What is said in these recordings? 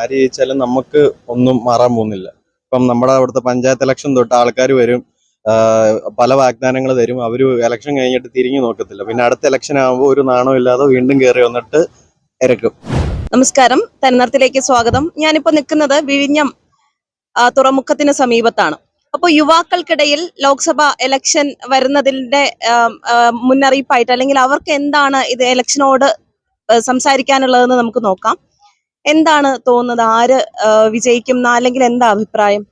ആര് ജയിച്ചാലും നമുക്ക് ഒന്നും മാറാൻ പോകുന്നില്ല. ഇപ്പം നമ്മുടെ അവിടുത്തെ പഞ്ചായത്ത് ഇലക്ഷൻ തൊട്ട് ആൾക്കാർ വരും പല വാഗ്ദാനങ്ങൾ തരും. അവർ ഇലക്ഷൻ കഴിഞ്ഞിട്ട് തിരിഞ്ഞു നോക്കത്തില്ല. പിന്നെ അടുത്ത ഇലക്ഷൻ ആകുമ്പോൾ ഒരു നാണോ ഇല്ലാതെ വീണ്ടും കയറി വന്നിട്ട് ഇരക്കും. നമസ്കാരം. തന്നർത്തിലേക്ക് സ്വാഗതം. ഞാനിപ്പോൾ നിൽക്കുന്നത് വിഴിഞ്ഞം തുറമുഖത്തിന് സമീപത്താണ്. അപ്പോൾ യുവാക്കൾക്കിടയിൽ ലോക്സഭ ഇലക്ഷൻ വരുന്നതിന്റെ മുന്നറിയിപ്പായിട്ട് അല്ലെങ്കിൽ അവർക്ക് എന്താണ് ഇത് ഇലക്ഷനോട് സംസാരിക്കാനുള്ളതെന്ന് നമുക്ക് നോക്കാം. എന്താണ് തോന്നുന്നത്? ആര് വിജയിക്കും അല്ലെങ്കിൽ എന്താ അഭിപ്രായം?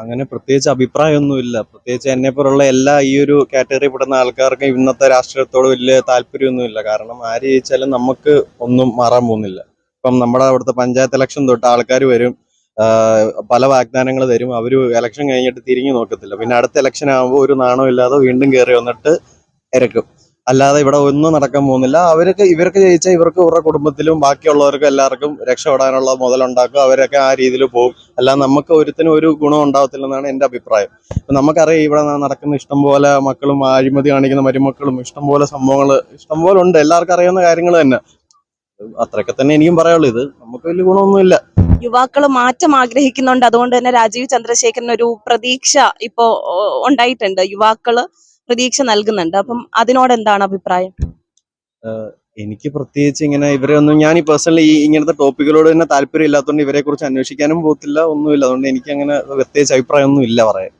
അങ്ങനെ പ്രത്യേകിച്ച് അഭിപ്രായമൊന്നുമില്ല. പ്രത്യേകിച്ച് എന്നെ പോലുള്ള എല്ലാ ഈ ഒരു കാറ്റഗറി പെടുന്ന ആൾക്കാർക്കും ഇന്നത്തെ രാഷ്ട്രീയത്തോട് വലിയ താല്പര്യമൊന്നുമില്ല. കാരണം ആര് ജയിച്ചാലും നമുക്ക് ഒന്നും മാറാൻ പോകുന്നില്ല. ഇപ്പം നമ്മുടെ അവിടുത്തെ പഞ്ചായത്ത് ഇലക്ഷൻ തൊട്ട് ആൾക്കാർ വരും. പല വാഗ്ദാനങ്ങൾ തരും. അവർ ഇലക്ഷൻ കഴിഞ്ഞിട്ട് തിരിഞ്ഞു നോക്കത്തില്ല. പിന്നെ അടുത്ത ഇലക്ഷൻ ആകുമ്പോൾ ഒരു നാണവും ഇല്ലാതെ വീണ്ടും കയറി വന്നിട്ട് ഇരക്കും. അല്ലാതെ ഇവിടെ ഒന്നും നടക്കാൻ പോകുന്നില്ല. അവർക്ക് ഇവർക്ക് ജയിച്ചാൽ ഇവർക്ക് ഇവരുടെ കുടുംബത്തിലും ബാക്കിയുള്ളവർക്കും എല്ലാവർക്കും രക്ഷപ്പെടാനുള്ള മുതലുണ്ടാക്കും. അവരൊക്കെ ആ രീതിയിൽ പോകും. അല്ലാതെ നമുക്ക് ഒരുത്തിനും ഒരു ഗുണം ഉണ്ടാവത്തില്ലെന്നാണ് എന്റെ അഭിപ്രായം. നമുക്കറിയാം ഇവിടെ നടക്കുന്ന ഇഷ്ടംപോലെ മക്കളും അഴിമതി കാണിക്കുന്ന മരുമക്കളും ഇഷ്ടംപോലെ സംഭവങ്ങൾ ഇഷ്ടംപോലെ ഉണ്ട്. എല്ലാവർക്കും അറിയാവുന്ന കാര്യങ്ങൾ തന്നെ. അത്രയൊക്കെ തന്നെ എനിക്കും പറയാനുള്ളൂ. ഇത് നമുക്ക് വലിയ ഗുണമൊന്നുമില്ല. യുവാക്കൾ മാറ്റം ആഗ്രഹിക്കുന്നുണ്ട്. അതുകൊണ്ട് തന്നെ രാജീവ് ചന്ദ്രശേഖരൻ ഒരു പ്രതീക്ഷ ഇപ്പോ ഉണ്ടായിട്ടുണ്ട്. യുവാക്കൾ പ്രതീക്ഷ നൽകുന്നുണ്ട്. അപ്പം അതിനോട് എന്താണ് അഭിപ്രായം എനിക്ക് പ്രത്യേകിച്ച് ഇങ്ങനെ ഇവരെ ഒന്നും ഞാൻ ഈ പേഴ്സണലി ഈ ഇങ്ങനത്തെ ടോപ്പിക്കുകളോട് തന്നെ താല്പര്യം ഇല്ലാത്തതുകൊണ്ട് ഇവരെ കുറിച്ച് അന്വേഷിക്കാനും പോകത്തില്ല ഒന്നുമില്ല. അതുകൊണ്ട് എനിക്ക് അങ്ങനെ പ്രത്യേകിച്ച് അഭിപ്രായം ഒന്നും ഇല്ല പറയാൻ.